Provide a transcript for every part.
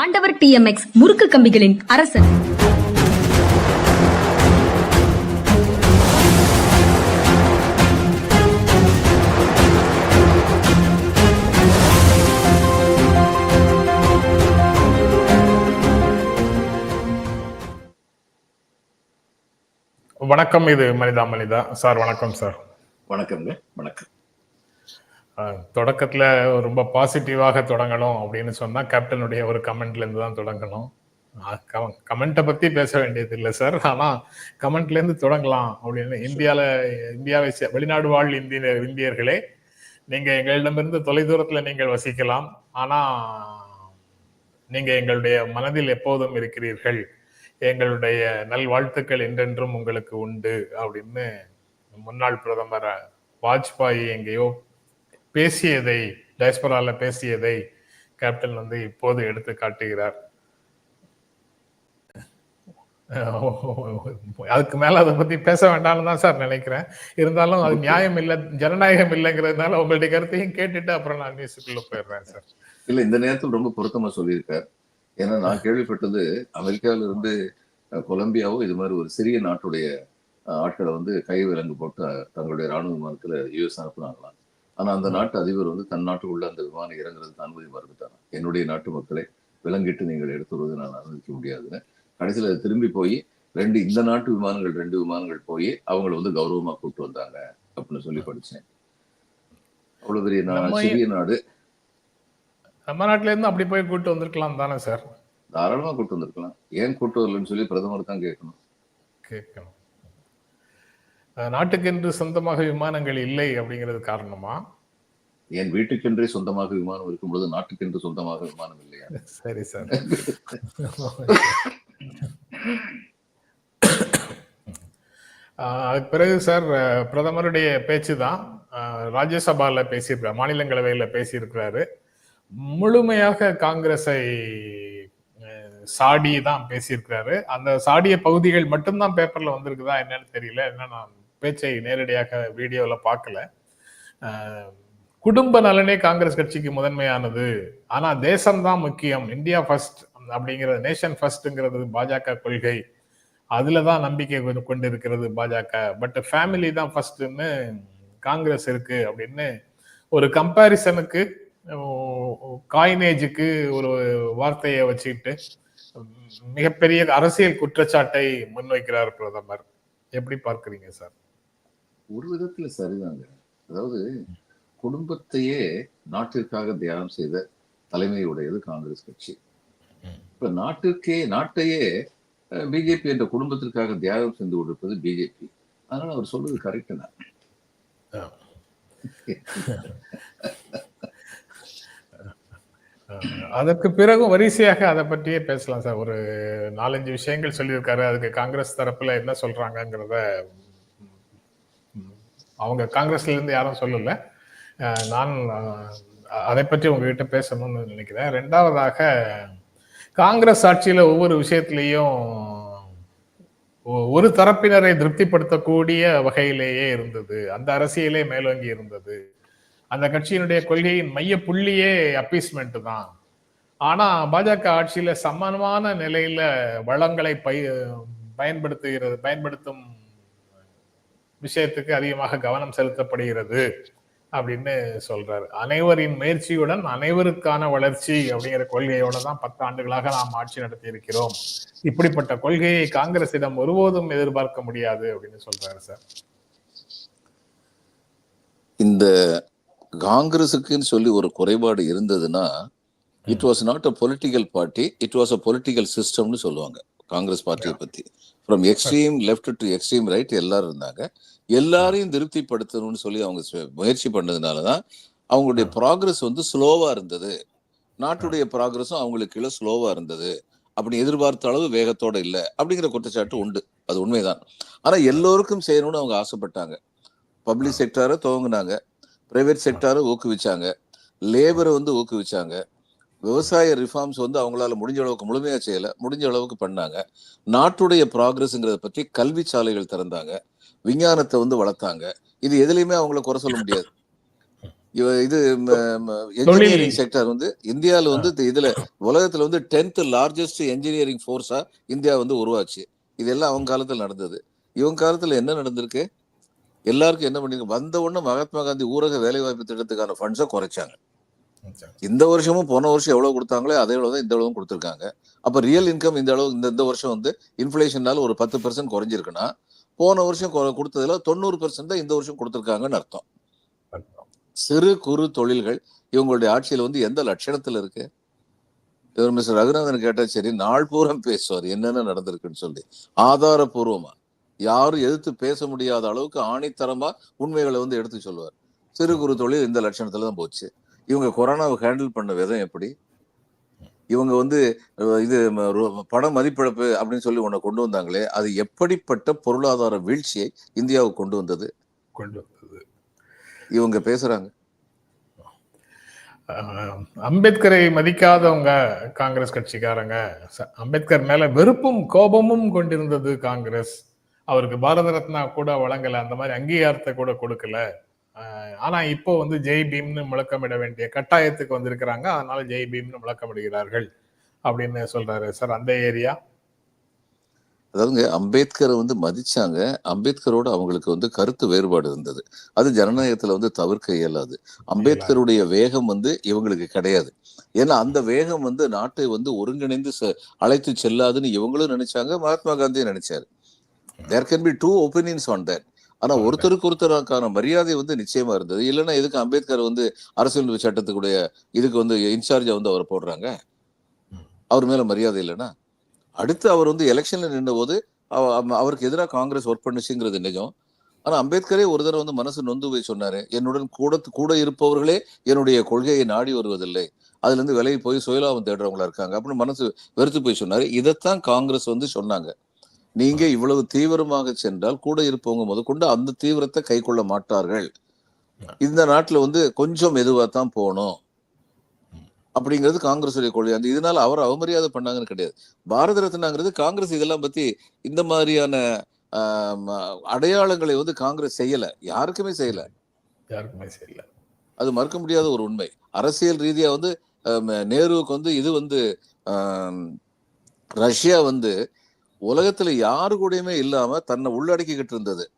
ஆண்டவர் டிஎம்எக்ஸ் முறுக்கு கம்பிகளின் அரசன். வணக்கம் இது மனிதா மனிதா. சார் வணக்கம் சார். வணக்கம்ங்க வணக்கம். அஹ், தொடக்கத்தில் ரொம்ப பாசிட்டிவாக தொடங்கணும் அப்படின்னு சொன்னால் கேப்டனுடைய ஒரு கமெண்ட்லேருந்து தான் தொடங்கணும். கமெண்ட்டை பற்றி பேச வேண்டியது இல்லை சார் ஆனால் கமெண்ட்லேருந்து தொடங்கலாம் அப்படின்னு இந்தியாவில் இந்தியாவை சே- வெளிநாடு வாழ் இந்திய இந்தியர்களே நீங்கள் எங்களிடமிருந்து தொலைதூரத்தில் நீங்கள் வசிக்கலாம். ஆனால் நீங்கள் எங்களுடைய மனதில் எப்போதும் இருக்கிறீர்கள். எங்களுடைய நல்வாழ்த்துக்கள் என்றென்றும் உங்களுக்கு உண்டு அப்படின்னு முன்னாள் பிரதமர் வாஜ்பாய் எங்கேயோ பேசியதை டயஸ்பரால பேசியதை கேப்டன் வந்து இப்போது எடுத்து காட்டுகிறார். அதுக்கு மேல அதை பத்தி பேச வேண்டாம்னு தான் சார் நினைக்கிறேன். இருந்தாலும் அது நியாயம் இல்லை ஜனநாயகம் இல்லைங்கிறதுனால உங்களுடைய கருத்தையும் கேட்டுட்டு அப்புறம் நான் நியூஸுக்குள்ள போயிடுறேன் சார் இல்ல இந்த நேரத்தில் ரொம்ப பொருத்தமா சொல்லியிருக்கார். ஏன்னா நான் கேள்விப்பட்டது அமெரிக்காவில இருந்து கொலம்பியாவோ இது மாதிரி ஒரு சிறிய நாட்டுடைய ஆட்களை வந்து கை விலங்கு போட்டு தங்களுடைய ராணுவ விமானத்துல யூஎஸ் அனுப்புனாங்களாம். ஆனா அந்த நாட்டு அதிபர் வந்து தன் நாட்டுக்குள்ள அந்த விமானம் இறங்குறதுக்கு அனுமதி மறுத்துட்டாங்க என்னுடைய நாட்டு மக்களை விலங்கிட்டு நீங்கள் எடுத்து வருவதை நான் அனுமதிக்க முடியாதுன்னு. கடைசியில் அது திரும்பி போய் ரெண்டு இந்த நாட்டு விமானங்கள் ரெண்டு விமானங்கள் போய் அவங்கள வந்து கௌரவமா கூப்பிட்டு வந்தாங்க அப்படின்னு சொல்லி படிச்சேன். அவ்வளவு பெரிய சிறிய நாடு. நம்ம நாட்டுல இருந்து அப்படி போய் கூட்டு வந்திருக்கலாம் தானே சார்? தாராளமா கூட்டு வந்திருக்கலாம். ஏன் கூட்டு வரலன்னு சொல்லி பிரதமர் தான் கேட்கணும். கேட்கணும். நாட்டுக்கென்று சொந்தமாக விமானங்கள் இல்லை அப்படிங்கிறது காரணமா? என் வீட்டுக்கென்றே சொந்தமாக விமானம் இருக்கும் பொழுது நாட்டுக்கென்று சொந்தமாக விமானம் இல்லையா? சரி சார். அதுக்கு பிறகு சார் பிரதமருடைய பேச்சு தான் ராஜ்யசபால பேசியிருக்கிறார் மாநிலங்களவையில பேசியிருக்கிறாரு. முழுமையாக காங்கிரஸை சாடி தான் பேசியிருக்கிறாரு. அந்த சாடிய பகுதிகள் மட்டும்தான் பேப்பர்ல வந்திருக்குதா என்னன்னு தெரியல. என்ன நான் பேச்சை நேரடியாக வீடியோவில் பார்க்கல. குடும்ப நலனே காங்கிரஸ் கட்சிக்கு முதன்மையானது. ஆனால் தேசம்தான் முக்கியம். இந்தியா ஃபர்ஸ்ட் அப்படிங்கிறது நேஷன் ஃபர்ஸ்ட்டுங்கிறது பாஜக கொள்கை. அதில் தான் நம்பிக்கை கொண்டு- கொண்டு இருக்கிறது பாஜக. பட் ஃபேமிலி தான் ஃபர்ஸ்ட்னு காங்கிரஸ் இருக்கு அப்படின்னு ஒரு கம்பேரிசனுக்கு காயினேஜுக்கு ஒரு வார்த்தையை வச்சுக்கிட்டு மிகப்பெரிய அரசியல் குற்றச்சாட்டை முன்வைக்கிறார் பிரதமர். எப்படி பார்க்குறீங்க சார்? ஒரு விதத்துல சரிதாங்க. அதாவது குடும்பத்தையே நாட்டிற்காக தியாகம் செய்த தலைமையுடையது காங்கிரஸ் கட்சி. இப்ப நாட்டிற்கே நாட்டையே பிஜேபி என்ற குடும்பத்திற்காக தியாகம் செய்து கொண்டிருப்பது பிஜேபி அதனால அவர் சொல்றது கரெக்ட் தான். அதற்கு பிறகு வரிசையாக அதை பற்றியே பேசலாம் சார். ஒரு நாலஞ்சு விஷயங்கள் சொல்லியிருக்காரு. அதுக்கு காங்கிரஸ் தரப்புல என்ன சொல்றாங்கிறத அவங்க காங்கிரஸ்லேருந்து யாரும் சொல்லலை. நான் அதை பற்றி உங்ககிட்ட பேசணும்னு நினைக்கிறேன். ரெண்டாவதாக காங்கிரஸ் ஆட்சியில் ஒவ்வொரு விஷயத்திலையும் ஒ- ஒரு தரப்பினரை திருப்திப்படுத்தக்கூடிய வகையிலேயே இருந்தது. அந்த அரசியலே மேலோங்கி இருந்தது. அந்த கட்சியினுடைய கொள்கையின் மைய புள்ளியே அப்பீஸ்மெண்ட் தான். ஆனா பாஜக ஆட்சியில சமமான நிலையில வளங்களை பய பயன்படுத்துகிறது பயன்படுத்தும் விஷயத்துக்கு அதிகமாக கவனம் செலுத்தப்படுகிறது அப்படின்னு சொல்றாரு. அனைவரின் முயற்சியுடன் அனைவருக்கான வளர்ச்சி அப்படிங்கிற கொள்கையோட தான் பத்து ஆண்டுகளாக நாம் ஆட்சி நடத்தி இருக்கிறோம். இப்படிப்பட்ட கொள்கையை காங்கிரசிடம் ஒருபோதும் எதிர்பார்க்க முடியாது அப்படின்னு சொல்றாரு சார். இந்த காங்கிரஸுக்குன்னு சொல்லி ஒரு குறைபாடு இருந்ததுன்னா it was not a political party it was a political சிஸ்டம்னு சொல்லுவாங்க காங்கிரஸ் பார்ட்டியை பத்தி. From extreme left to extreme right எல்லாரும் இருந்தாங்க. எல்லாரையும் திருப்திப்படுத்தணும்னு சொல்லி அவங்க முயற்சி பண்ணதுனால தான் அவங்களுடைய ப்ராக்ரஸ் வந்து ஸ்லோவா இருந்தது. நாட்டுடைய ப்ராக்ரஸும் அவங்களுக்கு கீழே ஸ்லோவா இருந்தது. அப்படி எதிர்பார்த்த அளவு வேகத்தோட இல்லை அப்படிங்கிற குற்றச்சாட்டு உண்டு. அது உண்மைதான். ஆனா எல்லோருக்கும் செய்யணும்னு அவங்க ஆசைப்பட்டாங்க. பப்ளிக் செக்டாரை துவங்குனாங்க. பிரைவேட் செக்டாரை ஊக்குவிச்சாங்க. லேபரை வந்து ஊக்குவிச்சாங்க. விவசாய ரிஃபார்ம்ஸ் வந்து அவங்களால முடிஞ்ச அளவுக்கு முழுமையா செய்யல முடிஞ்ச அளவுக்கு பண்ணாங்க. நாட்டுடைய ப்ராக்ரஸ்ங்கிறத பற்றி கல்வி சாலைகள் திறந்தாங்க. விஞ்ஞானத்தை வந்து வளர்த்தாங்க. இது எதுலையுமே அவங்கள குறை சொல்ல முடியாது. இவ இது என்ஜினியரிங் செக்டர் வந்து இந்தியால வந்து இதுல உலகத்துல வந்து டென்த் லார்ஜஸ்ட் என்ஜினியரிங் ஃபோர்ஸா இந்தியா வந்து உருவாச்சு. இதெல்லாம் அவங்க காலத்துல நடந்தது. இவங்க காலத்துல என்ன நடந்திருக்கு? எல்லாருக்கும் என்ன பண்ணிருக்கு வந்த உடனே மகாத்மா காந்தி ஊரக வேலைவாய்ப்பு திட்டத்துக்கான ஃபண்ட்ஸை குறைச்சாங்க. இந்த வருஷமும் போன வருஷம் எவ்வளவு கொடுத்தாங்களோ அதே அளவு தான் இந்த அளவும் கொடுத்துருக்காங்க. அப்ப ரியல் இன்கம் இந்த அளவு இந்த இந்த வருஷம் வந்து இன்ஃபிளேஷனால ஒரு பத்து பெர்சன்ட் குறைஞ்சிருக்குன்னா போன வருஷம் கொடுத்ததுல தொண்ணூறு பெர்சன்ட் தான் இந்த வருஷம் கொடுத்துருக்காங்கன்னு அர்த்தம். சிறு குறு தொழில்கள் இவங்களுடைய ஆட்சியில வந்து எந்த லட்சணத்துல இருக்கு? இவர் மிஸ்டர் ரகுநாதன் கேட்டா சரி நாள் பூரம் பேசுவார் என்னென்ன நடந்திருக்குன்னு சொல்லி. ஆதாரபூர்வமா. யாரும் எதிர்த்து பேச முடியாத அளவுக்கு ஆணித்தரமா உண்மைகளை வந்து எடுத்து சொல்லுவார். சிறு குறு தொழில் இந்த லட்சணத்துல தான் போச்சு. இவங்க கொரோனாவை ஹேண்டில் பண்ண விதம் எப்படி? இவங்க வந்து இது பண மதிப்பிழப்பு அப்படின்னு சொல்லி ஒண்ணு கொண்டு வந்தாங்களே அது எப்படிப்பட்ட பொருளாதார வீழ்ச்சியை இந்தியாவுக்கு கொண்டு வந்தது? கொண்டு வந்தது. இவங்க பேசுறாங்க. அம்பேத்கரை மதிக்காதவங்க காங்கிரஸ் கட்சிக்காரங்க. அம்பேத்கர் மேல வெறுப்பும் கோபமும் கொண்டிருந்தது காங்கிரஸ். அவருக்கு பாரத ரத்னா கூட வழங்கல அந்த மாதிரி அங்கீகாரத்தை கூட கொடுக்கல. ஆனா இப்போ வந்து ஜெய் பீம்னு முழக்கமிட வேண்டிய கட்டாயத்துக்கு வந்திருக்கிறாங்க. அதனால ஜெய் பீம்னு முழக்கமிடுகிறார்கள் அப்படின்னு சொல்றாரு சார் அந்த ஏரியா. அதாவதுங்க அம்பேத்கரை வந்து மதிச்சாங்க. அம்பேத்கரோட அவங்களுக்கு வந்து கருத்து வேறுபாடு இருந்தது. அது ஜனநாயகத்துல வந்து தவிர்க்க இயலாது. அம்பேத்கருடைய வேகம் வந்து இவங்களுக்கு கிடையாது. ஏன்னா அந்த வேகம் வந்து நாட்டை வந்து ஒருங்கிணைந்து செ- அழைத்து செல்லாதுன்னு இவங்களும் நினைச்சாங்க மகாத்மா காந்தியும் நினைச்சாரு. There can be two opinions on that ஆனா ஒருத்தருக்கு ஒருத்தருக்கான மரியாதை வந்து நிச்சயமா இருந்தது. இல்லைன்னா எதுக்கு அம்பேத்கர் வந்து அரசியல் சட்டத்துக்குடைய இதுக்கு வந்து இன்சார்ஜா வந்து அவர் போடுறாங்க? அவர் மேல மரியாதை இல்லைன்னா? அடுத்து அவர் வந்து எலெக்ஷன்ல நின்ற போது அவ- அவ- அவருக்கு எதிராக காங்கிரஸ் ஒர்க் பண்ணுச்சுங்கிறது நிஜம். ஆனா அம்பேத்கரே ஒரு தடவை வந்து மனசு நொந்து போய் சொன்னாரு என்னுடன் கூட கூட இருப்பவர்களே என்னுடைய கொள்கையை நாடி வருவதில்லை. அதுல இருந்து விலகி போய் சுயலாபம் தேடுறவங்களா இருக்காங்க. அப்படின்னு மனசு வெறுத்து போய் சொன்னாரு. இதைத்தான் காங்கிரஸ் வந்து சொன்னாங்க. நீங்க இவ்வளவு தீவிரமாக சென்றால் கூட இருப்பவங்க முதற்கொண்டு அந்த தீவிரத்தை கை கொள்ள மாட்டார்கள். இந்த நாட்டுல வந்து கொஞ்சம் மெதுவா தான் போகணும். அப்படிங்கிறது காங்கிரஸுடைய கொள்கை. அந்த இதனால அவர் அவமரியாதை பண்ணாங்கன்னு கிடையாது. பாரத ரத்னாங்கிறது காங்கிரஸ் இதெல்லாம் பத்தி இந்த மாதிரியான அடையாளங்களை வந்து காங்கிரஸ் செய்யல. யாருக்குமே செய்யல. யாருக்குமே சரியில்லை அது மறுக்க முடியாத ஒரு உண்மை. அரசியல் ரீதியா வந்து நேருவுக்கு வந்து இது வந்து ரஷ்யா வந்து உலகத்துல யாரு கூடயுமே இல்லாம தன்னை உள்ளடக்கிக்கிட்டு இருந்தது.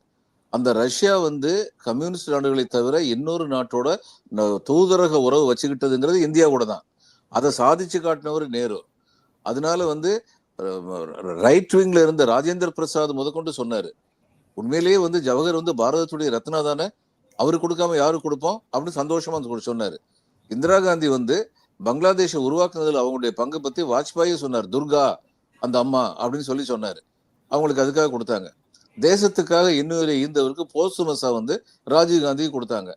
அந்த ரஷ்யா வந்து கம்யூனிஸ்ட் நாடுகளை தவிர இன்னொரு நாட்டோட ந- தூதரக உறவு வச்சுக்கிட்டதுங்கிறது இந்தியா கூட தான். அதை சாதிச்சு காட்டினவர் நேரு. அதனால வந்து ரைட் விங்ல இருந்த ராஜேந்திர பிரசாத் முதற்கொண்டு சொன்னாரு உண்மையிலேயே வந்து ஜவஹர் வந்து பாரதத்துடைய ரத்னா தானே? அவரு கொடுக்காம யாரு கொடுப்போம்? அப்படின்னு சந்தோஷமா வந்து சொன்னாரு. இந்திரா காந்தி வந்து பங்களாதேஷை உருவாக்குனதுல அவங்களுடைய பங்கு பத்தி வாஜ்பாயும் சொன்னார் துர்கா அந்த அம்மா அப்படின்னு சொல்லி சொன்னார். அவங்களுக்கு அதுக்காக கொடுத்தாங்க. தேசத்துக்காக இன்னும் ஈந்தவருக்கு போஸ்டுமஸா வந்து ராஜீவ்காந்தி கொடுத்தாங்க.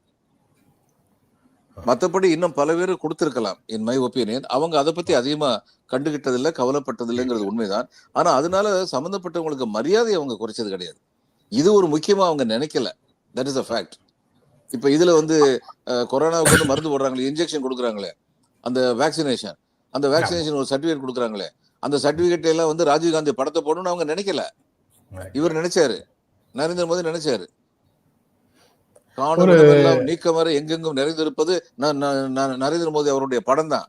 மத்தபடி இன்னும் பல பேர் கொடுத்திருக்கலாம். இன் மை ஒப்பீனியன் அவங்க அதை பத்தி அதிகமா கண்டுகிட்டதில்லை கவலைப்பட்டதில்லைங்கிறது உண்மைதான். ஆனா அதனால சம்பந்தப்பட்டவங்களுக்கு மரியாதை அவங்க குறைச்சது கிடையாது. இது ஒரு முக்கியமா அவங்க நினைக்கல. தட் இஸ் அ ஃபேக்ட் இப்ப இதுல வந்து கொரோனாவுக்கு வந்து மருந்து போடுறாங்களே இன்ஜெக்ஷன் கொடுக்குறாங்களே அந்த வேக்சினேஷன் அந்த வேக்சினேஷன் ஒரு சர்டிஃபிகேட் கொடுக்குறாங்களே அந்த சர்டிபிகேட் எல்லாம் வந்து ராஜீவ் காந்தி படத்தை போடணும்னு அவங்க நினைக்கல. இவர் நினைச்சாரு. நரேந்திர மோடி நினைச்சாரு. காணும் இடமெல்லாம் நீக்கமர எங்கெங்கும் நிறைந்திருப்பது நரேந்திர மோடி அவருடைய படம் தான்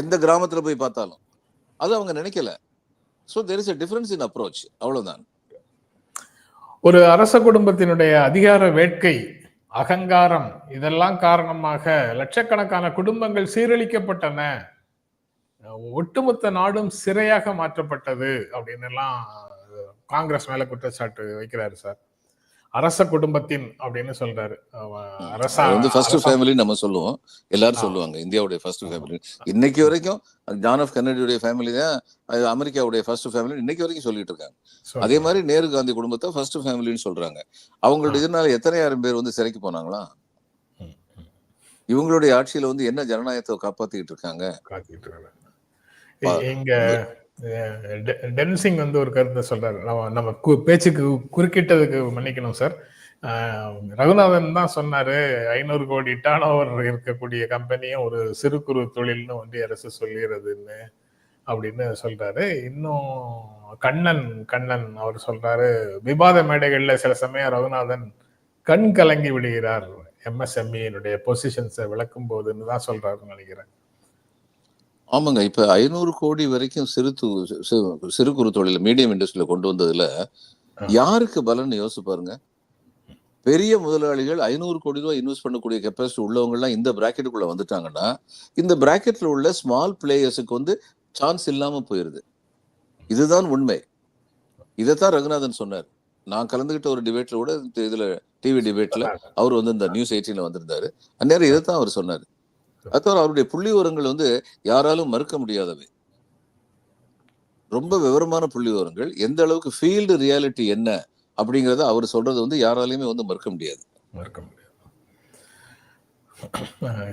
எந்த கிராமத்துல போய் பார்த்தாலும். அது அவங்க நினைக்கல. So there is a difference in approach அவ்வளவுதான். ஒரு அரச குடும்பத்தினுடைய அதிகார வேட்கை அகங்காரம் இதெல்லாம் காரணமாக லட்சக்கணக்கான குடும்பங்கள் சீரழிக்கப்பட்டன. ஒட்டுமொத்த நாடும் சிறையாக மாற்றப்பட்டது அப்படின்னு எல்லாம் காங்கிரஸ் மேல குற்றச்சாட்டு வைக்கிறாரு சார். அரச குடும்பத்தின் அப்படின்னு சொல்றாரு. அரசா வந்து ஃபர்ஸ்ட் ஃபேமிலி நம்ம சொல்லுவோம். எல்லாரும். சொல்லுவாங்க. இந்தியாவுடைய ஃபர்ஸ்ட் ஃபேமிலி இன்னைக்கு வரைக்கும் ஜான் ஆஃப் கென்னடியுடைய ஃபேமிலி தான் அமெரிக்காவுடைய ஃபர்ஸ்ட் ஃபேமிலி இன்னைக்கு வரைக்கும் சொல்லிட்டு இருக்காங்க. அதே மாதிரி நேரு காந்தி குடும்பத்தை ஃபர்ஸ்ட் ஃபேமிலின்னு சொல்றாங்க. அவங்களுடைய இதனால எத்தனையாயிரம் பேர் வந்து சிறைக்கு போனாங்களா. இவங்களுடைய ஆட்சியில வந்து என்ன ஜனநாயகத்தை காப்பாத்திக்கிட்டு இருக்காங்க. டெ- டென்சிங் வந்து ஒரு கருத்தை சொல்றாரு. நம்ம நம்ம பேச்சுக்கு குறுக்கிட்டதுக்கு மன்னிக்கணும் சார். ரகுநாதன் தான் சொன்னாரு ஐநூறு கோடி டேர்ன் ஓவர் இருக்கக்கூடிய கம்பெனியும் ஒரு சிறு குறு தொழில்னு ஒன்றிய அரசு சொல்லிடுறதுன்னு அப்படின்னு சொல்றாரு. இன்னும் கண்ணன் கண்ணன் அவர் சொல்றாரு விவாத மேடைகள்ல சில சமயம் ரகுநாதன் கண் கலங்கி விடுகிறார். எம்எஸ்எம்இனுடைய பொசிஷன்ஸை விளக்கும் போதுன்னு தான் சொல்றாருன்னு நினைக்கிறேன். ஆமாங்க. இப்ப ஐநூறு கோடி வரைக்கும் சிறு சிறு குறு தொழில் மீடியம் இண்டஸ்ட்ரியில கொண்டு வந்ததுல யாருக்கு பலன் யோசிச்சு பாருங்க. பெரிய முதலாளிகள் ஐநூறு கோடி ரூபாய் இன்வெஸ்ட் பண்ணக்கூடிய கெப்பாசிட்டி உள்ளவங்க எல்லாம் இந்த பிராக்கெட்டுக்குள்ள வந்துட்டாங்கன்னா இந்த பிராக்கெட்ல உள்ள ஸ்மால் பிளேயர்ஸுக்கு வந்து சான்ஸ் இல்லாம போயிருது. இதுதான் உண்மை. இதைத்தான் ரகுநாதன் சொன்னார். நான் கலந்துகிட்ட ஒரு டிபேட்ல கூட இதுல டிவி டிபேட்ல அவர் வந்து இந்த நியூஸ் எயிட்டீன்ல வந்திருந்தாரு. அந்நேரம் இதைத்தான் அவர் சொன்னார். அது அவருடைய புள்ளி விவரங்கள் வந்து யாராலும் மறுக்க முடியாதவை. ரொம்ப விவரமான புள்ளி விவரங்கள் எந்த அளவுக்கு ஃபீல்டு ரியாலிட்டி என்ன அப்படிங்கிறத அவர் சொல்றது வந்து யாராலையுமே வந்து மறுக்க முடியாது. மறுக்க முடியாது.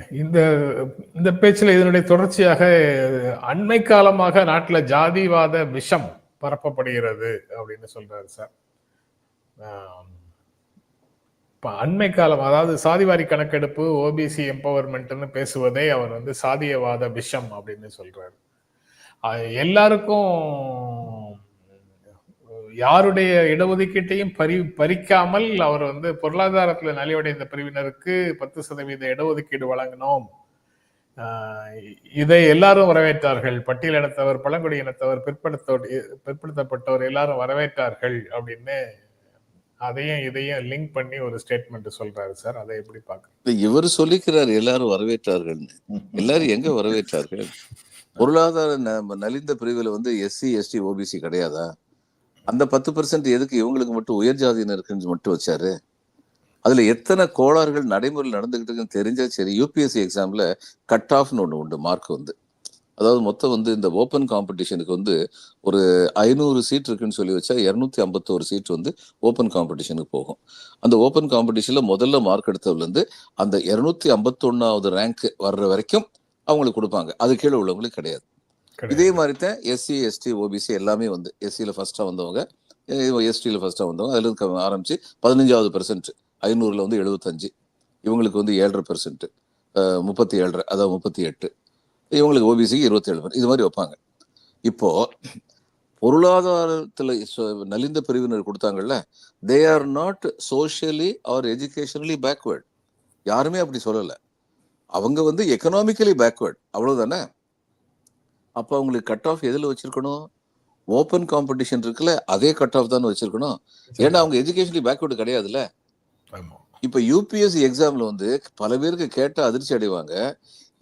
இந்த இந்த பேச்சில் இதனுடைய தொடர்ச்சியாக அண்மை காலமாக நாட்டில் ஜாதிவாத விஷம் பரப்பப்படுகிறது அப்படின்னு சொல்றாரு சார். இப்போ அண்மை காலம் அதாவது சாதிவாரி கணக்கெடுப்பு ஓபிசி எம்பவர்மெண்ட்னு பேசுவதே அவர் வந்து சாதியவாத விஷம் அப்படின்னு சொல்றாரு. எல்லாருக்கும் யாருடைய இடஒதுக்கீட்டையும் பறி பறிக்காமல் அவர் வந்து பொருளாதாரத்தில் நலிவடைந்த பிரிவினருக்கு பத்து சதவீத இடஒதுக்கீடு வழங்கினோம். இதை எல்லாரும் வரவேற்றார்கள். பட்டியலினத்தவர் பழங்குடியினத்தவர் பிற்படுத்த பிற்படுத்தப்பட்டவர் எல்லாரும் வரவேற்றார்கள் அப்படின்னு அதையும் இதையும் லிங்க் பண்ணி ஒரு ஸ்டேட்மெண்ட் சொல்றாரு சார் அதை எப்படி பாக்குறது இவர் சொல்லிக்கிறார் எல்லாரும் வரவேற்றார்கள்னு எல்லாரும் எங்க வரவேற்றார்கள்? பொருளாதார ந- நலிந்த பிரிவுல வந்து எஸ்சி எஸ்டி ஓபிசி கிடையாதா? அந்த பத்து பர்சன்ட் எதுக்கு இவங்களுக்கு மட்டும் உயர் ஜாதியினருக்குன்னு மட்டும் வச்சாரு? அதுல எத்தனை கோளாறுகள் நடைமுறையில் நடந்துகிட்டு இருக்குன்னு தெரிஞ்சா சரி யூபிஎஸ்சி எக்ஸாம்ல கட் ஆஃப்னு ஒன்று உண்டு மார்க் வந்து அதாவது மொத்தம் வந்து இந்த ஓப்பன் காம்படிஷனுக்கு வந்து ஒரு ஐநூறு சீட் இருக்குன்னு சொல்லி வச்சா இருநூத்தி ஐம்பத்தோரு சீட் வந்து ஓப்பன் காம்படிஷனுக்கு போகும். அந்த ஓப்பன் காம்படிஷன்ல முதல்ல மார்க் எடுத்ததுல இருந்து அந்த இருநூத்தி ஐம்பத்தொன்னாவது ரேங்க் வர்ற வரைக்கும் அவங்களுக்கு கொடுப்பாங்க. அது கீழே உள்ளவங்களுக்கு கிடையாது. இதே மாதிரி தான் எஸ்சி எஸ்டி ஓபிசி எல்லாமே வந்து எஸ்சியில் ஃபர்ஸ்டா வந்தவங்க எஸ்டியில் ஃபர்ஸ்டா வந்தவங்க அதுல இருந்து க- ஆரம்பிச்சு பதினஞ்சாவது பெர்சென்ட் ஐநூறுல வந்து எழுபத்தஞ்சு இவங்களுக்கு வந்து ஏழரை பெர்சென்ட் முப்பத்தி ஏழரை அதாவது முப்பத்தி எட்டு இவங்களுக்கு ஓபிசிக்கு இருபத்தி ஏழு இது மாதிரி வைப்பாங்க. இப்போ பொருளாதாரத்துல நலிந்த பிரிவினர் கொடுத்தாங்கல்ல they are not socially or educationally backward யாருமே அப்படி சொல்லல. அவங்க வந்து எக்கனாமிக்கலி பேக்வேர்ட் அவ்வளவுதானே? அப்ப அவங்களுக்கு கட் ஆஃப் எதுல வச்சிருக்கணும்? ஓப்பன் காம்படிஷன் இருக்குல்ல அதே கட் ஆஃப் தான் வச்சிருக்கணும். ஏன்னா அவங்க எஜுகேஷனலி பேக்வேர்டு கிடையாதுல்ல. இப்ப யூபிஎஸ்சி எக்ஸாம்ல வந்து பல பேருக்கு கேட்ட அதிர்ச்சி அடைவாங்க.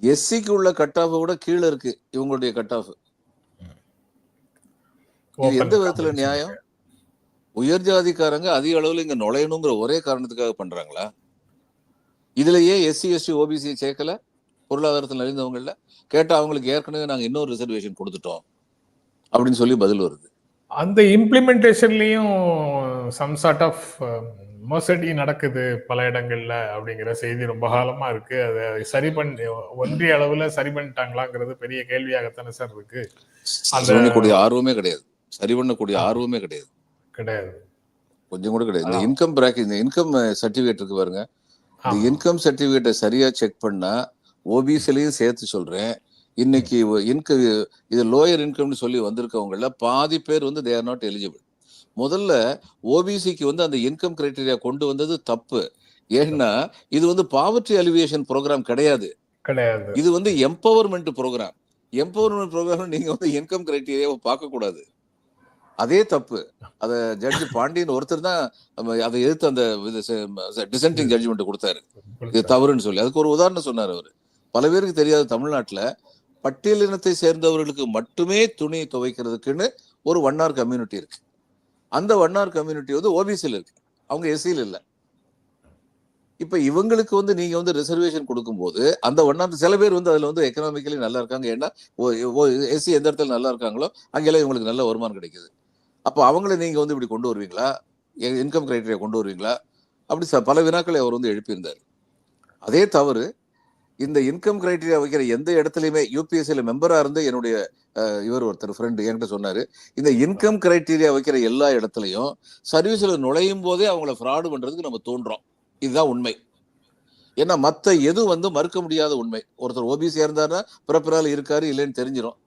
எஸ்சிக்கு உள்ள கட் ஆஃப் விட கீழே இருக்கு இவங்களுடைய கட் ஆஃப் இது எந்த விதத்துல. நியாயம்? உயர் ஜாதிக்காரங்க அதிக அளவுல இங்க நுழையணுங்கிற ஒரே காரணத்துக்காக பண்றாங்களா? இதுலயே எஸ்சி எஸ்டி ஓபிசி சேர்க்கல. பொருளாதாரத்தில் நலிந்தவங்கல்ல கேட்டா அவங்களுக்கு ஏற்கனவே நாங்க இன்னொரு ரிசர்வேஷன் கொடுத்துட்டோம் அப்படின்னு சொல்லி பதில் வருது. அந்த இம்ப்ளிமெண்டேஷன்லயும் சம் சார்ட் ஆஃப் மோசடி நடக்குது பல இடங்கள்ல அப்படிங்கிற செய்தி ரொம்ப காலமா இருக்கு. அதை சரி பண்ணி ஒன்றிய அளவுல சரி பண்ணிட்டாங்களாங்கிறது பெரிய கேள்வியாகத்தானே சார் இருக்கு பண்ணக்கூடிய ஆர்வமே கிடையாது. சரி பண்ணக்கூடிய ஆர்வமே கிடையாது. கிடையாது. கொஞ்சம் கூட கிடையாது. இந்த. இன்கம் பிராக்கெட் இந்த இன்கம் சர்டிபிகேட் இருக்கு பாருங்க. இந்த. இன்கம் சர்டிபிகேட்டை சரியா செக் பண்ணா ஓபிசிலையும் சேர்த்து சொல்றேன். இன்னைக்கு இன்க இது லோயர் இன்கம்னு சொல்லி வந்திருக்கவங்கள பாதி பேர் வந்து தே ஆர் நாட் எலிஜிபிள் முதல்ல ஓபிசிக்கு வந்து அந்த இன்கம் கிரைட்டீரியா கொண்டு வந்தது தப்பு. ஏன்னா இது வந்து பாவர்ட்டி அலிவியேஷன் ப்ரோக்ராம் கிடையாது. கிடையாது. இது வந்து எம்பவர்மெண்ட் ப்ரோக்ராம் எம்பவர்மெண்ட் ப்ரோக்ராம் நீங்க வந்து இன்கம் கிரைட்டீரியாவை பார்க்க கூடாது அதே தப்பு. அத ஜட்ஜ் பாண்டியன் ஒருத்தர் தான் அதை எதிர்த்து அந்த டிசென்டிங் ஜட்ஜ்மெண்ட் கொடுத்தாரு. இது தவறுன்னு சொல்லி. அதுக்கு ஒரு உதாரணம் சொன்னார் அவர். பல பேருக்கு தெரியாது தமிழ்நாட்டுல பட்டியலினத்தை சேர்ந்தவர்களுக்கு மட்டுமே துணி துவைக்கிறதுக்குன்னு ஒரு வண்ணார் கம்யூனிட்டி இருக்கு. அந்த வண்ணார் கம்யூனிட்டி வந்து ஓபிசியில் இருக்கு. அவங்க எஸ்சியில் இல்லை. இப்ப இவங்களுக்கு வந்து நீங்க வந்து ரிசர்வேஷன் கொடுக்கும்போது அந்த ஒன்னாம் சில பேர் வந்து அதுல வந்து எக்கனாமிக்கலி நல்லா இருக்காங்க. ஏன்னா எஸ்சி எந்த இடத்துல நல்லா இருக்காங்களோ அங்கெல்லாம் இவங்களுக்கு நல்ல வருமானம் கிடைக்குது. அப்போ அவங்கள நீங்க வந்து இப்படி கொண்டு வருவீங்களா? இன்கம் கிரைட்டீரியா கொண்டு வருவீங்களா? அப்படி ச- பல வினாக்களை அவர் வந்து எழுப்பியிருந்தார். அதே தவறு இந்த இன்கம் கிரைட்டீரியா வைக்கிற எந்த இடத்துலையுமே யூபிஎஸ்சியில மெம்பராக இருந்து என்னுடைய இவர் ஒருத்தர் ஃப்ரெண்டு என்கிட்ட சொன்னார். இந்த இன்கம் கிரைட்டீரியா வைக்கிற எல்லா இடத்துலையும் சர்வீஸில் நுழையும் போதே அவங்கள ஃப்ராடு பண்ணுறதுக்கு நம்ம தோன்றோம். இதுதான் உண்மை. ஏன்னா மற்ற எது வந்து மறுக்க முடியாத உண்மை. ஒருத்தர் ஓபிசியாக இருந்தாருன்னா பிறப்பிறால் இருக்காரு இல்லைன்னு தெரிஞ்சிடும்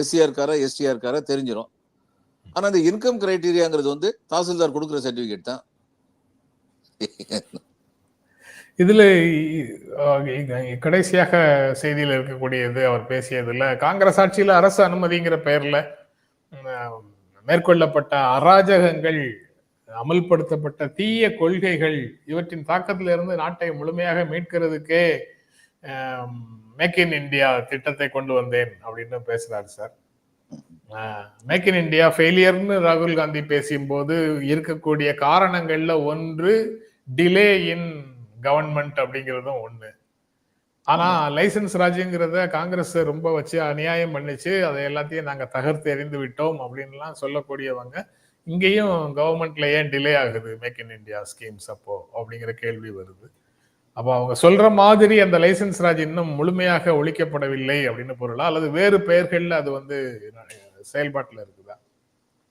எஸ்சியா இருக்காரா எஸ்டியா இருக்காரா தெரிஞ்சிடும் ஆனால் இந்த இன்கம் கிரைட்டீரியாங்கிறது வந்து தாசில்தார் கொடுக்குற சர்டிஃபிகேட் தான். இதில் கடைசியாக செய்தியில் இருக்கக்கூடியது அவர் பேசியதில் காங்கிரஸ் ஆட்சியில் அரசு அனுமதிங்கிற பெயரில் மேற்கொள்ளப்பட்ட அராஜகங்கள் அமல்படுத்தப்பட்ட தீய கொள்கைகள் இவற்றின் தாக்கத்திலிருந்து நாட்டை முழுமையாக மீட்கிறதுக்கே மேக் இன் இந்தியா திட்டத்தை கொண்டு வந்தேன் அப்படின்னு பேசுறாரு சார். மேக் இன் இந்தியா ஃபெயிலியர்னு ராகுல் காந்தி பேசும்போது இருக்கக்கூடிய காரணங்கள்ல ஒன்று டிலே இன் கவர்மெண்ட் அப்படிங்கிறதும் ஒண்ணு. ஆனா லைசன்ஸ் ராஜுங்கிறத காங்கிரஸ் ரொம்ப வச்சு அநியாயம் பண்ணிச்சு. அதை எல்லாத்தையும் நாங்க தகர்த்து எறிந்து விட்டோம் அப்படின்லாம் சொல்லக்கூடியவங்க இங்கேயும் கவர்மெண்ட்ல ஏன் டிலே ஆகுது? மேக் இன் இந்தியா ஸ்கீம்ஸ் அப்போ அப்படிங்கிற கேள்வி வருது. அப்போ அவங்க சொல்ற மாதிரி அந்த லைசன்ஸ் ராஜ் இன்னும் முழுமையாக ஒழிக்கப்படவில்லை அப்படின்னு பொருளா? அல்லது வேறு பெயர்கள்ல அது வந்து செயல்பாட்டுல இருக்குதா?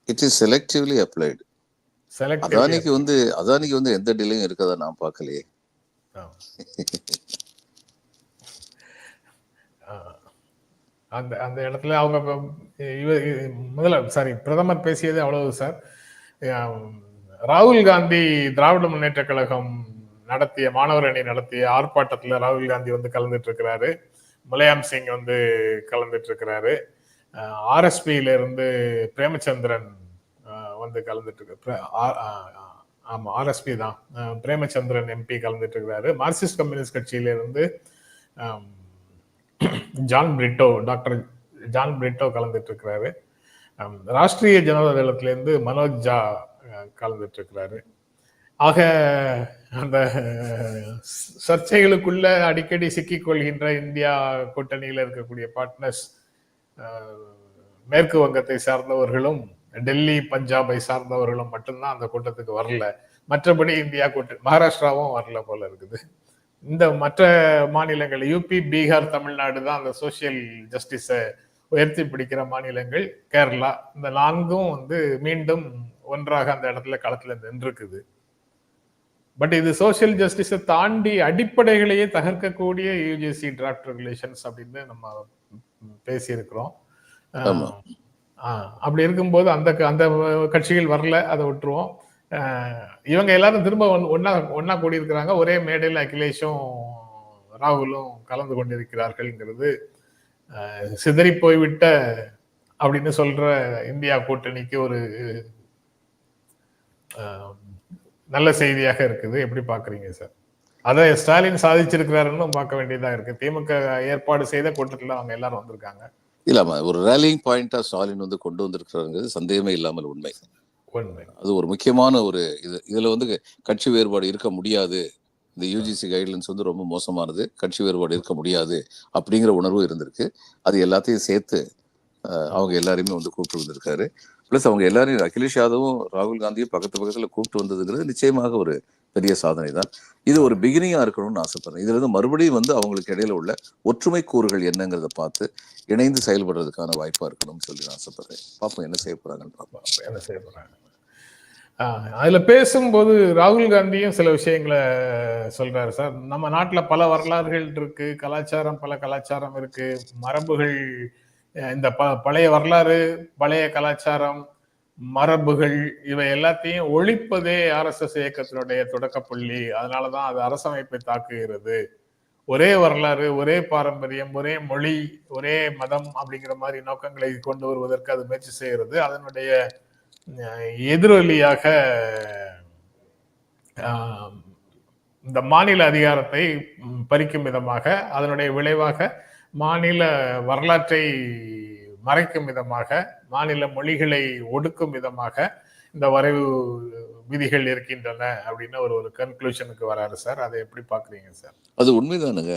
இட் இஸ் செலக்டிவ்லி அப்ளைடு அதானிக்கு வந்து அதானிக்கு வந்து எந்த டிலேயும் இருக்கதா நான் பார்க்கலையே. Oh. Uh, அந்த அந்த இடத்துல அவங்க முதல்ல சாரி பிரதமர் பேசியது அவ்வளவு சார். ராகுல் காந்தி திராவிட முன்னேற்ற கழகம் நடத்திய மாணவர் அணி நடத்திய ஆர்ப்பாட்டத்தில் ராகுல் காந்தி வந்து கலந்துட்டு இருக்கிறாரு முலாயம் சிங் வந்து கலந்துட்டு இருக்கிறாரு ஆர்எஸ்பியில இருந்து பிரேமச்சந்திரன் வந்து கலந்துட்டு இருக்கு ஆமாம் ஆர்எஸ்பி தான். பிரேமச்சந்திரன் எம்பி கலந்துட்டு இருக்கிறாரு மார்க்சிஸ்ட் கம்யூனிஸ்ட் கட்சியிலேருந்து John Britto doctor John Britto கலந்துட்டு இருக்கிறாரு ராஷ்டிரிய ஜனதா தளத்திலேருந்து மனோஜ் ஜா கலந்துட்டு இருக்கிறாரு ஆக அந்த சர்ச்சைகளுக்குள்ள அடிக்கடி சிக்கிக் கொள்கின்ற இந்தியா கூட்டணியில் இருக்கக்கூடிய பார்ட்னர்ஸ் மேற்கு வங்கத்தை சார்ந்தவர்களும் டெல்லி பஞ்சாபை சார்ந்தவர்களும் மட்டும்தான் அந்த கூட்டத்துக்கு வரல. மற்றபடி இந்தியா கூட்டணி மகாராஷ்டிராவும் வரல போல இருக்குது. இந்த மற்ற மாநிலங்கள் யூபி பீகார் தமிழ்நாடு தான் அந்த சோசியல் ஜஸ்டிஸை உயர்த்தி பிடிக்கிற மாநிலங்கள். கேரளா இந்த நான்கும் வந்து மீண்டும் ஒன்றாக அந்த இடத்துல களத்துல நின்றுக்குது பட் இது சோசியல் ஜஸ்டிஸை தாண்டி அடிப்படைகளையே தகர்க்கக்கூடிய யூஜிசி டிராஃப்ட் ரெகுலேஷன்ஸ் அப்படின்னு நம்ம பேசியிருக்கிறோம். அப்படி இருக்கும்போது அந்த க- அந்த கட்சிகள் வரல அதை விட்டுருவோம். இவங்க எல்லாரும் திரும்ப ஒன்னா ஒன்னா கூடியிருக்கிறாங்க. ஒரே மேடையில் அகிலேஷும் ராகுலும் கலந்து கொண்டிருக்கிறார்கள்ங்கிறது சிதறி போய்விட்ட அப்படின்னு சொல்ற இந்தியா கூட்டணிக்கு ஒரு நல்ல செய்தியாக இருக்குது. எப்படி பாக்குறீங்க சார்? அதை ஸ்டாலின் சாதிச்சிருக்கிறாருன்னு பார்க்க வேண்டியதா இருக்கு. திமுக ஏற்பாடு செய்த கூட்டத்தில் அவங்க எல்லாரும் வந்திருக்காங்க. இல்லாம ஒரு ரேலிங் பாயிண்டா ஸ்டாலின் வந்து கொண்டு வந்திருக்கிறாருங்கிறது சந்தேகமே இல்லாமல் உண்மை. அது ஒரு முக்கியமான ஒரு இது. இதுல வந்து கட்சி வேறுபாடு இருக்க முடியாது. இந்த யூஜிசி கைட்லைன்ஸ் வந்து ரொம்ப மோசமானது. கட்சி வேறுபாடு இருக்க முடியாது அப்படிங்கிற உணர்வு இருந்திருக்கு. அது எல்லாத்தையும் சேர்த்து அவங்க எல்லாரையுமே வந்து கூப்பிட்டு வந்திருக்காரு. ப்ளஸ் அவங்க எல்லாரையும் அகிலேஷ் யாதவும் ராகுல் காந்தியும் பக்கத்து பக்கத்துல கூப்பிட்டு வந்ததுங்கிறது நிச்சயமாக ஒரு பெரிய சாதனை தான் இது ஒரு பிகினிங்காக இருக்கணும்னு ஆசைப்படுறேன். இதுலேருந்து மறுபடியும் வந்து அவங்களுக்கு இடையில உள்ள ஒற்றுமை கூறுகள் என்னங்கிறத பார்த்து இணைந்து செயல்படுறதுக்கான வாய்ப்பாக இருக்கணும்னு சொல்லி நான் ஆசைப்படுறேன். பார்ப்போம் என்ன செய்ய போகிறாங்கன்னு பார்ப்போம் என்ன செய்ய போகிறாங்க அதில் பேசும்போது ராகுல் காந்தியும் சில விஷயங்களை சொல்கிறாரு சார். நம்ம நாட்டில் பல வரலாறுகள் இருக்குது கலாச்சாரம் பல கலாச்சாரம் இருக்குது மரபுகள் இந்த ப பழைய வரலாறு பழைய கலாச்சாரம் மரபுகள் இவை எல்லாத்தையும் ஒழிப்பதே ஆர்எஸ்எஸ் இயக்கத்தினுடைய தொடக்கப்புள்ளி. அதனாலதான் அது அரசமைப்பை தாக்குகிறது. ஒரே வரலாறு ஒரே பாரம்பரியம் ஒரே மொழி ஒரே மதம் அப்படிங்கிற மாதிரி நோக்கங்களை கொண்டு வருவதற்கு அது முயற்சி செய்கிறது. அதனுடைய எதிரொலியாக இந்த மாநில அதிகாரத்தை பறிக்கும் விதமாக அதனுடைய விளைவாக மாநில வரலாற்றை மறைக்கும் விதமாக மாநில மொழிகளை ஒடுக்கும் விதமாக இந்த வரைவு விதிகள் இருக்கின்றன அப்படின்னு ஒரு ஒரு கன்க்ளூஷனுக்கு வராரு சார் அதை எப்படி பாக்குறீங்க சார் அது உண்மைதானுங்க.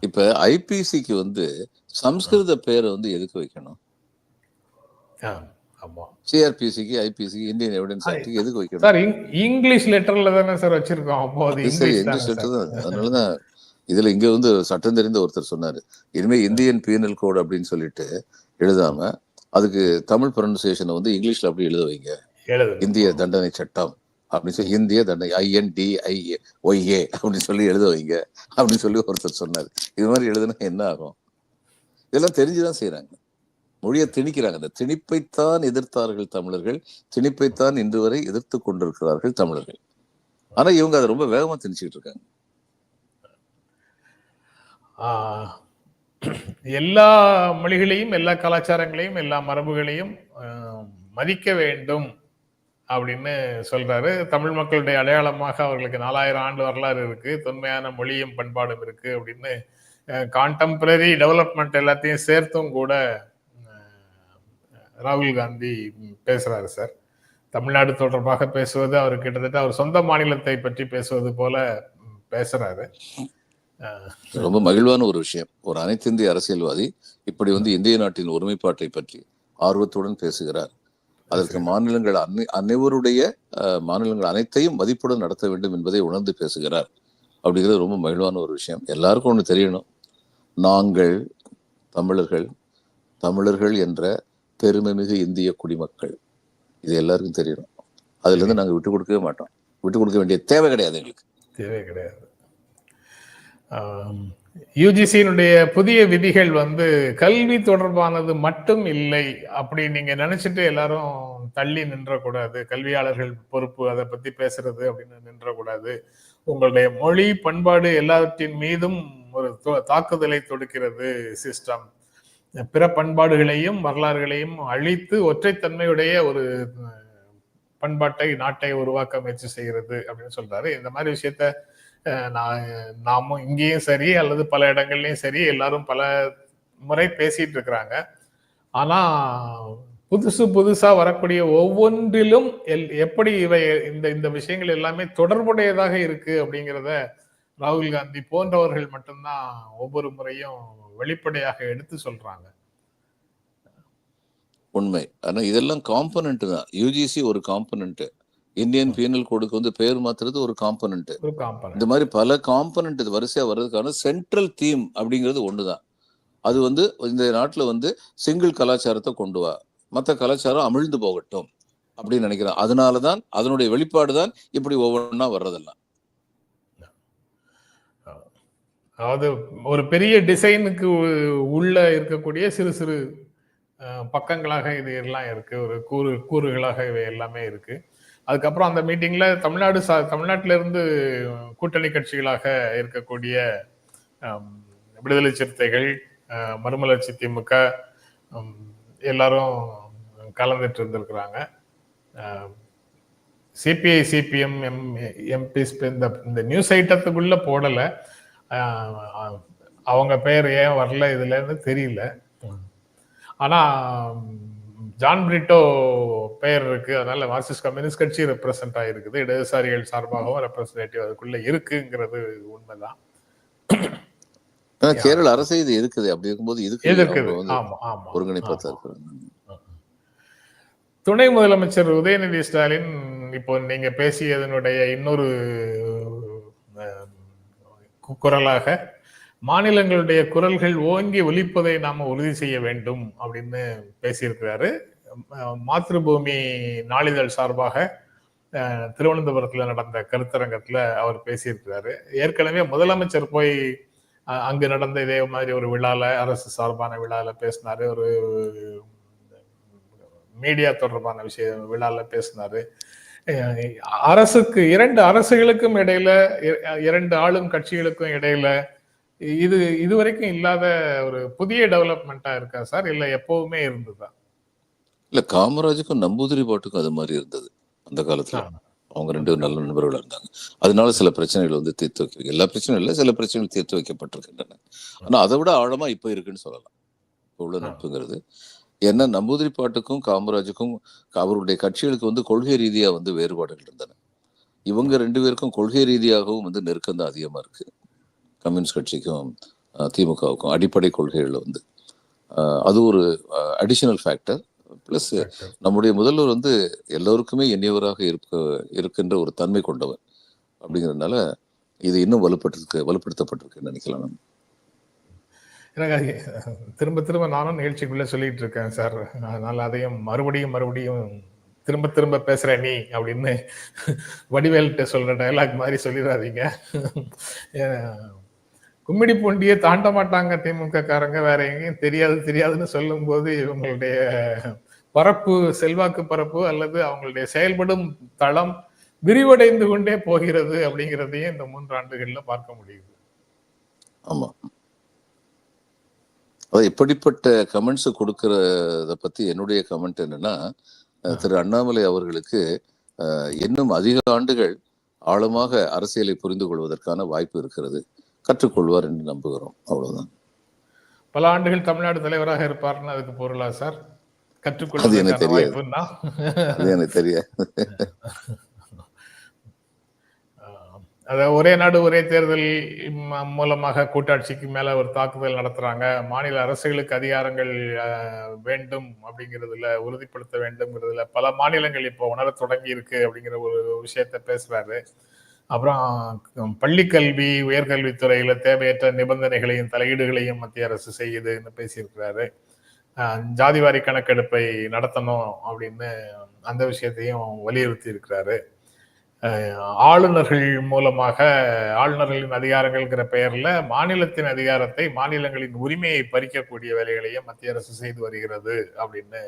இப்ப ஐபிசிக்கு வந்து சம்ஸ்கிருத பேரை வந்து எதுக்கு வைக்கணும்? சிஆர்பிசிக்கு ஐபிசிக்கு இந்தியன் எவிடன்ஸ் ஆக்டுக்கு எதுக்கு வைக்கணும்? சார் இங்- இங்கிலீஷ் லெட்டர்ல தானே சார் வச்சிருக்கோம். அப்போ அது அது சரி இங்கிலீஷ் லெட்டர் தான் அதனாலதான் இதுல இங்க வந்து சட்டம் தெரிந்த ஒருத்தர் சொன்னாரு. இனிமே இந்தியன் பீனல் கோட் அப்படின்னு சொல்லிட்டு எழுதாம அதுக்கு தமிழ் ப்ரொனன்சியேஷனை வந்து இங்கிலீஷ்ல அப்படி எழுத வைங்க. இந்திய தண்டனை சட்டம் அப்படின்னு சொல்லி இந்திய தண்டனை ஐஎன்டிஐஏ ஒய்ஏ அப்படின்னு சொல்லி எழுத வைங்க அப்படின்னு சொல்லி ஒருத்தர் சொன்னாரு. இது மாதிரி எழுதுனா என்ன ஆகும்? இதெல்லாம் தெரிஞ்சுதான் செய்யறாங்க மொழியை திணிக்கிறாங்க. அந்த திணிப்பைத்தான் எதிர்த்தார்கள் தமிழர்கள். திணிப்பைத்தான் இன்று வரை எதிர்த்து கொண்டிருக்கிறார்கள் தமிழர்கள். ஆனா இவங்க அதை ரொம்ப வேகமா திணிச்சுக்கிட்டு இருக்காங்க. எல்லா மொழிகளையும் எல்லா கலாச்சாரங்களையும் எல்லா மரபுகளையும் மதிக்க வேண்டும் அப்படின்னு சொல்றாரு. தமிழ் மக்களுடைய அடையாளமாக அவர்களுக்கு நாலாயிரம் ஆண்டு வரலாறு இருக்கு. தொன்மையான மொழியும் பண்பாடும் இருக்கு அப்படின்னு கான்டெம்பரரி டெவலப்மெண்ட் எல்லாத்தையும் சேர்த்தும் கூட ராகுல் காந்தி பேசுறாரு சார். தமிழ்நாடு தொடர்பாக பேசுவது அவர் கிட்டத்தட்ட அவர் சொந்த மாநிலத்தை பற்றி பேசுவது போல பேசுறாரு. ரொம்ப மகிழ்வான ஒரு விஷயம். ஒரு அனைத்து இந்திய அரசியல்வாதி இப்படி வந்து இந்திய நாட்டின் ஒருமைப்பாட்டை பற்றி ஆர்வத்துடன் பேசுகிறார். அதற்கு மாநிலங்கள் அனை அனைவருடைய மாநிலங்கள் அனைத்தையும் மதிப்புடன் நடத்த வேண்டும் என்பதை உணர்ந்து பேசுகிறார். அப்படிங்கிறது ரொம்ப மகிழ்வான ஒரு விஷயம். எல்லாருக்கும் ஒன்று தெரியணும். நாங்கள் தமிழர்கள் தமிழர்கள் என்ற பெருமைமிகு இந்திய குடிமக்கள். இது எல்லாருக்கும் தெரியணும். அதுல இருந்து நாங்க விட்டு கொடுக்கவே மாட்டோம். விட்டு கொடுக்க வேண்டிய தேவை கிடையாது எங்களுக்கு. தேவை கிடையாது. யூஜிசியினுடைய புதிய விதிகள் வந்து கல்வி தொடர்பானது மட்டும் இல்லை அப்படி நீங்க நினைச்சிட்டு எல்லாரும் தள்ளி நின்றக்கூடாது. கல்வியாளர்கள் பொறுப்பு அதை பத்தி பேசுறது அப்படின்னு நின்றக்கூடாது. உங்களுடைய மொழி பண்பாடு எல்லாவற்றின் மீதும் ஒரு தொ- தாக்குதலை தொடுக்கிறது சிஸ்டம் பிற பண்பாடுகளையும் வரலாறுகளையும் அழித்து ஒற்றைத்தன்மையுடைய ஒரு பண்பாட்டை நாட்டை உருவாக்க முயற்சி செய்கிறது அப்படின்னு சொல்றாரு. இந்த மாதிரி விஷயத்த நான் நாமும் இங்கேயும் சரி அல்லது பல இடங்கள்லையும் சரி எல்லாரும் பல முறை பேசிட்டு இருக்கிறாங்க. ஆனா புதுசு புதுசா வரக்கூடிய ஒவ்வொன்றிலும் எல்- எப்படி இவை இந்த இந்த விஷயங்கள் எல்லாமே தொடர்புடையதாக இருக்கு அப்படிங்கிறத ராகுல் காந்தி போன்றவர்கள் மட்டும்தான் ஒவ்வொரு முறையும் வெளிப்படையாக எடுத்து சொல்றாங்க. உண்மை. ஆனா இதெல்லாம் காம்பனண்ட் தான். யூஜிசி ஒரு காம்பனண்ட் இந்தியன் பீனல் கோடுக்கு வந்து பேர் மாத்துறது ஒரு காம்பனண்ட் இந்த மாதிரி பல காம்பனண்ட் இது வரிசையா வர்றதுக்கான சென்ட்ரல் தீம் அப்படிங்கிறது ஒண்ணுதான். அது வந்து இந்த நாட்டுல வந்து சிங்கிள் கலாச்சாரத்தை கொண்டு வா. மத்த கலாச்சாரம் அமிழ்ந்து போகட்டும் அப்படின்னு நினைக்கிறேன். அதனாலதான் அதனுடைய வெளிப்பாடு தான் இப்படி ஒவ்வொன்றா வர்றதெல்லாம். அதாவது ஒரு பெரிய டிசைனுக்கு உள்ள இருக்கக்கூடிய சிறு சிறு பக்கங்களாக இது எல்லாம் இருக்கு. ஒரு கூறு கூறுகளாக இவை எல்லாமே இருக்கு. அதுக்கப்புறம் அந்த மீட்டிங்ல தமிழ்நாடு சா தமிழ்நாட்டில இருந்து கூட்டணி கட்சிகளாக இருக்கக்கூடிய விடுதலை சிறுத்தைகள் மறுமலர்ச்சி திமுக எல்லாரும் கலந்துட்டு இருந்திருக்கிறாங்க. சிபிஐ சிபிஎம் எம் எம்பிஸ் இந்த இந்த நியூஸ் ஐட்டத்துக்குள்ள போடல. அவங்க பெயர் ஏன் வரல இதுலன்னு தெரியல. ஆனா ம், ஜான் பிரிட்டோ பெயர் இருக்கு. அதனால மார்க்சிஸ்ட் கம்யூனிஸ்ட் கட்சி ரெப்ரசன்ட் ஆயிருக்குது. இடதுசாரிகள் சார்பாகவும் ரெப்ரசன்டேட்டிவ் அதுக்குள்ள இருக்குங்கிறது உண்மைதான். கேரள அரசு இது இருக்குது. அப்படி இருக்கும்போது இதுக்கு ஒருங்கிணைப்பா துணை முதலமைச்சர் உதயநிதி ஸ்டாலின் இப்போ நீங்க பேசியதனுடைய இன்னொரு குரலாக மாநிலங்களுடைய குரல்கள் ஓங்கி ஒலிப்பதை நாம் உறுதி செய்ய வேண்டும் அப்படின்னு பேசியிருக்கிறாரு. மாத்திருபூமி மாத்ருபூமி நாளிதழ் சார்பாக திருவனந்தபுரத்தில் நடந்த கருத்தரங்கத்தில் அவர் பேசியிருக்கிறாரு. ஏற்கனவே முதலமைச்சர் போய் அங்கு நடந்த இதே மாதிரி ஒரு விழால அரசு சார்பான விழால பேசினாரு. ஒரு மீடியா தொடர்பான விஷய விழால பேசினாரு. அரசுக்கு இரண்டு அரசுகளுக்கும் இடையில இரண்டு ஆளும் கட்சிகளுக்கும் இடையில இது இதுவரைக்கும் இல்லாத ஒரு புதிய டெவலப்மெண்டா இருக்கா சார்? இல்ல எப்பவுமே இருந்ததா? இல்ல காமராஜுக்கும் நம்பூதிரி பாட்டுக்கும் அது மாதிரி இருந்தது அந்த காலத்துல. அவங்க ரெண்டு நல்ல நண்பர்களா இருந்தாங்க. அதனால சில பிரச்சனைகள் வந்து தீர்த்து வைக்க எல்லா பிரச்சனையும் இல்ல சில பிரச்சனைகள் தீர்த்து வைக்கப்பட்டிருக்கின்றன. ஆனா அதை விட ஆழமா இப்ப இருக்குன்னு சொல்லலாம். இப்ப உள்ள நட்புங்கிறது. ஏன்னா நம்பூதிரி பாட்டுக்கும் காமராஜுக்கும் அவருடைய கட்சிகளுக்கு வந்து கொள்கை ரீதியா வந்து வேறுபாடுகள் இருந்தன. இவங்க ரெண்டு பேருக்கும் கொள்கை ரீதியாகவும் வந்து நெருக்கம் தான் அதிகமா இருக்கு. கம்யூனிஸ்ட் கட்சிக்கும் திமுகவுக்கும் அடிப்படை கொள்கைகள் வந்து அது ஒரு அடிஷனல் ஃபேக்டர் பிளஸ் நம்முடைய முதல்வர் வந்து எல்லோருக்குமே எண்ணியவராக இருக்க இருக்கின்ற ஒரு தன்மை கொண்டவர் அப்படிங்கிறதுனால இது இன்னும் வலுப்பட்டிருக்கு வலுப்படுத்தப்பட்டிருக்குன்னு நினைக்கலாம் நம்ம. எனக்கு திரும்ப திரும்ப நானும் நிகழ்ச்சிக்குள்ள சொல்லிட்டு இருக்கேன் சார். அதனால அதையும் மறுபடியும் மறுபடியும் திரும்ப திரும்ப பேசுற நீ அப்படின்னு வடிவேல்கிட்ட சொல்ற டயலாக் மாதிரி சொல்லிடாதீங்க. கும்மிடி பூண்டியை தாண்ட மாட்டாங்க திமுக காரங்க வேற எங்கேயும் தெரியாது தெரியாதுன்னு சொல்லும்போது இவங்களுடைய பரப்பு செல்வாக்கு பரப்பு அல்லது அவங்களுடைய செயல்படும் தளம் விரிவடைந்து கொண்டே போகிறது அப்படிங்கிறதையும் இந்த மூன்று ஆண்டுகள்ல பார்க்க முடியுது. ஆமா. அதாவது இப்படிப்பட்ட கமெண்ட்ஸ் கொடுக்கறத பத்தி என்னுடைய கமெண்ட் என்னன்னா திரு அண்ணாமலை அவர்களுக்கு இன்னும் அதிக ஆண்டுகள் ஆழமாக அரசியலை புரிந்து கொள்வதற்கான வாய்ப்பு இருக்கிறது. கற்றுக்கொள்வார் என்று நம்புகிறோம். அவ்வளவுதான். பல ஆண்டுகள் தமிழ்நாடு தலைவராக இருப்பார்னு அதுக்கு பொருளா சார்? அது எனக்கு தெரியாது. அது எனக்கு தெரியாது. அதாவது ஒரே நாடு ஒரே தேர்தல் மூலமாக கூட்டாட்சிக்கு மேல ஒரு தாக்குதல் நடத்துறாங்க. மாநில அரசுகளுக்கு அதிகாரங்கள் வேண்டும் அப்படிங்கிறதுல உறுதிப்படுத்த வேண்டும்ங்கிறதுல பல மாநிலங்கள் இப்போ உணர தொடங்கி இருக்கு அப்படிங்கிற ஒரு விஷயத்த பேசுறாரு. அப்புறம் பள்ளிக்கல்வி உயர்கல்வித்துறையில தேவையற்ற நிபந்தனைகளையும் தலையீடுகளையும் மத்திய அரசு செய்யுதுன்னு பேசியிருக்கிறாரு. ஜாதிவாரி கணக்கெடுப்பை நடத்தணும் அப்படின்னு அந்த விஷயத்தையும் வலியுறுத்தி இருக்கிறாரு ஆளுநர்கள் மூலமாக ஆளுநர்களின் அதிகாரங்கள்ங்கிற பெயர்ல மாநிலத்தின் அதிகாரத்தை மாநிலங்களின் உரிமையை பறிக்கக்கூடிய வேலைகளையும் மத்திய அரசு செய்து வருகிறது அப்படின்னு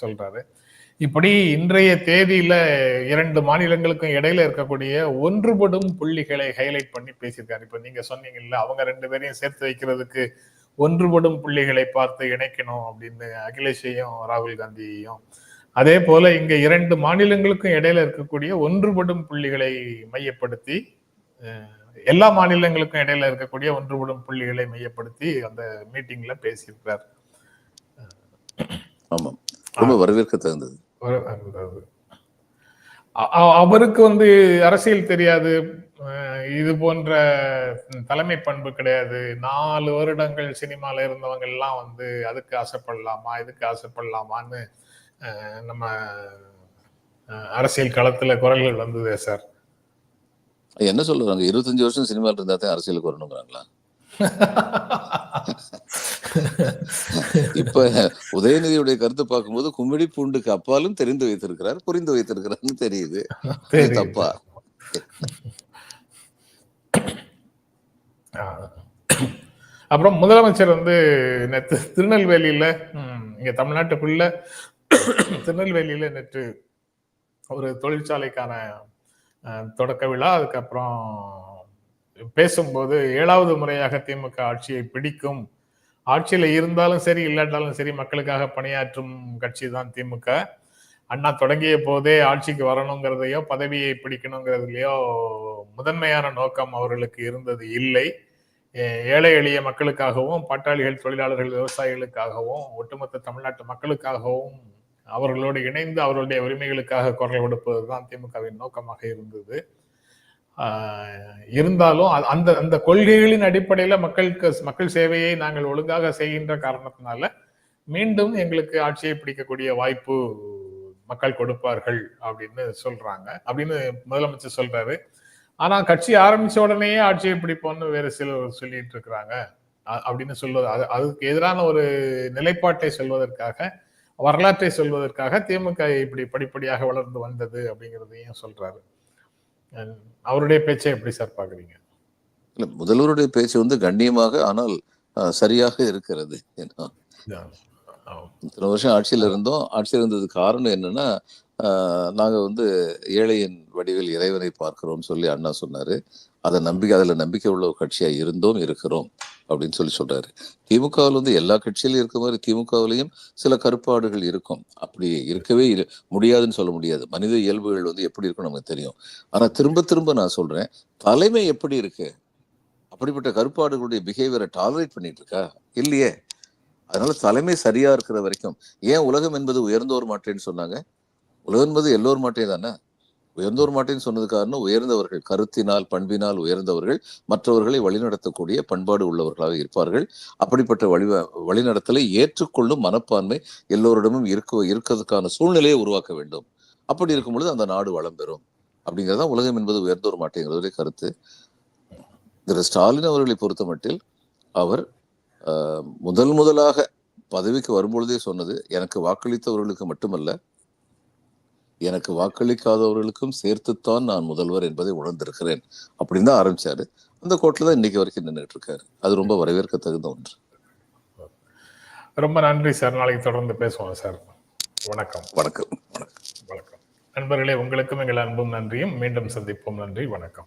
சொல்றாரு. இப்படி இன்றைய தேதியில இரண்டு மாநிலங்களுக்கும் இடையில இருக்கக்கூடிய ஒன்றுபடும் புள்ளிகளை ஹைலைட் பண்ணி பேசியிருக்காரு. இப்ப நீங்க சொன்னீங்கல்ல அவங்க ரெண்டு பேரையும் சேர்த்து வைக்கிறதுக்கு ஒன்றுபடும் புள்ளிகளை பார்த்து இணைக்கணும் அப்படின்னு அகிலேஷையும் ராகுல் காந்தியையும். அதே போல இங்க இரண்டு மாநிலங்களுக்கும் இடையில இருக்கக்கூடிய ஒன்றுபடும் புள்ளிகளை மையப்படுத்தி எல்லா மாநிலங்களுக்கும் இடையில இருக்கக்கூடிய ஒன்றுபடும் புள்ளிகளை மையப்படுத்தி அந்த மீட்டிங்ல பேசியிருக்கிறார். ஆமாம். ரொம்ப வரவேற்க தகுந்தது அவருக்கு வந்து அரசியல் தெரியாது. இது போன்ற தலைமை பண்பு கிடையாது. நாலு வருடங்கள் சினிமால இருந்தவங்க எல்லாம் வந்து அதுக்கு ஆசைப்படலாமா இதுக்கு ஆசைப்படலாமான்னு நம்ம அரசியல் களத்துல குரல்கள் வந்ததே சார். என்ன சொல்றாங்க இருபத்தஞ்சு வருஷம் சினிமாவில் இருந்தா தான் அரசியலுக்கு வரணுங்கிறாங்களா? இப்ப உதயநிதியுடைய கருத்தை பார்க்கும்போது கும்மிடி பூண்டுக்கு அப்பாலும் தெரிந்து வைத்திருக்கிறார் புரிந்து வைத்திருக்கிறார்னு தெரியுது. தப்பா. அப்புறம் முதலமைச்சர் வந்து நேற்று திருநெல்வேலியில இங்க தமிழ்நாட்டுக்குள்ள திருநெல்வேலியில நேற்று ஒரு தொழிற்சாலைக்கான தொடக்க விழா அதுக்கப்புறம் பேசும்போது ஏழாவது முறையாக திமுக ஆட்சியை பிடிக்கும். ஆட்சியில் இருந்தாலும் சரி இல்லாட்டாலும் சரி மக்களுக்காக பணியாற்றும் கட்சி தான் திமுக. அண்ணா தொடங்கிய போதே ஆட்சிக்கு வரணுங்கிறதையோ பதவியை பிடிக்கணுங்கிறதுலையோ முதன்மையான நோக்கம் அவர்களுக்கு இருந்தது இல்லை. ஏழை எளிய மக்களுக்காகவும் பாட்டாளிகள் தொழிலாளர்கள் விவசாயிகளுக்காகவும் ஒட்டுமொத்த தமிழ்நாட்டு மக்களுக்காகவும் அவர்களோடு இணைந்து அவர்களுடைய உரிமைகளுக்காக குரல் கொடுப்பது தான் திமுகவின் நோக்கமாக இருந்தது. இருந்தாலும் அந்த அந்த கொள்கைகளின் அடிப்படையில் மக்களுக்கு மக்கள் சேவையை நாங்கள் ஒழுங்காக செய்கின்ற காரணத்தினால மீண்டும் எங்களுக்கு ஆட்சியை பிடிக்கக்கூடிய வாய்ப்பு மக்கள் கொடுப்பார்கள் அப்படின்னு சொல்றாங்க. அப்படின்னு முதலமைச்சர் சொல்றாரு. ஆனா கட்சி ஆரம்பிச்ச உடனேயே ஆட்சியை பிடிப்போம்னு வேற சிலர் சொல்லிட்டு இருக்கிறாங்க. அப்படின்னு சொல்வது அது- அதுக்கு எதிரான ஒரு நிலைப்பாட்டை சொல்வதற்காக வரலாற்றை சொல்வதற்காக திமுக இப்படி படிப்படியாக வளர்ந்து வந்தது அப்படிங்கிறதையும் சொல்றாரு. அவருடைய பேச்சை எப்படி சார் பாக்குறீங்க இல்ல முதல்வருடைய பேச்சு வந்து கண்ணியமாக ஆனால் சரியாக இருக்கிறது. ஏன்னா இத்தனை வருஷம் ஆட்சியில் இருந்தோம். ஆட்சியில் இருந்ததுக்கு காரணம் என்னன்னா ஆஹ், நாங்க வந்து ஏழையின் வடிவில் இறைவனை பார்க்கிறோம்னு சொல்லி அண்ணா சொன்னாரு. அதை நம்பிக்கை அதுல நம்பிக்கை உள்ள ஒரு கட்சியா இருந்தோம் இருக்கிறோம். அப்படின்னு சொல்லி சொல்றாரு. திமுகவில் வந்து எல்லா கட்சியிலும் இருக்க மாதிரி திமுகவிலையும் சில கருப்பாடுகள் இருக்கும். அப்படி இருக்கவே இரு- முடியாதுன்னு சொல்ல முடியாது. மனித இயல்புகள் வந்து எப்படி இருக்கும் நமக்கு தெரியும். ஆனா திரும்ப திரும்ப நான் சொல்றேன் தலைமை எப்படி இருக்கு? அப்படிப்பட்ட கருப்பாடுகளுடைய பிஹேவியரை டாலரேட் பண்ணிட்டு இருக்கா? இல்லையே. அதனால தலைமை சரியா இருக்கிற வரைக்கும் ஏன் உலகம் என்பது உயர்ந்தோர் மாட்டேன்னு சொன்னாங்க? உலகம் என்பது எல்லோர் மாட்டே தானே உயர்ந்தோர் மாட்டேன்னு சொன்னது காரணம் உயர்ந்தவர்கள் கருத்தினால் பண்பினால் உயர்ந்தவர்கள் மற்றவர்களை வழிநடத்தக்கூடிய பண்பாடு உள்ளவர்களாக இருப்பார்கள். அப்படிப்பட்ட வழி வழிநடத்தலை ஏற்றுக்கொள்ளும் மனப்பான்மை எல்லோரிடமும் இருக்க இருக்கிறதுக்கான சூழ்நிலையை உருவாக்க வேண்டும். அப்படி இருக்கும் பொழுது அந்த நாடு வளம் பெறும். அப்படிங்கிறதா உலகம் என்பது உயர்ந்தோர் மாட்டேங்கிறதுடைய கருத்து. திரு ஸ்டாலின் அவர்களை பொறுத்த மட்டில் அவர் முதல் முதலாக பதவிக்கு வரும்பொழுதே சொன்னது எனக்கு வாக்களித்தவர்களுக்கு மட்டுமல்ல எனக்கு வாக்களிக்காதவர்களுக்கும் சேர்த்துத்தான் நான் முதல்வர் என்பதை உணர்ந்திருக்கிறேன் அப்படின்னு தான் ஆரம்பிச்சாரு. அந்த கோட்டில் தான் இன்னைக்கு வரைக்கும் நின்றுட்டு இருக்காரு. அது ரொம்ப வரவேற்க தகுந்த ஒன்று. ரொம்ப நன்றி சார். நாளைக்கு தொடர்ந்து பேசுவோம் சார். வணக்கம். வணக்கம். வணக்கம். வணக்கம். நண்பர்களே உங்களுக்கும் எங்கள் அன்பும் நன்றியும். மீண்டும் சந்திப்போம். நன்றி. வணக்கம்.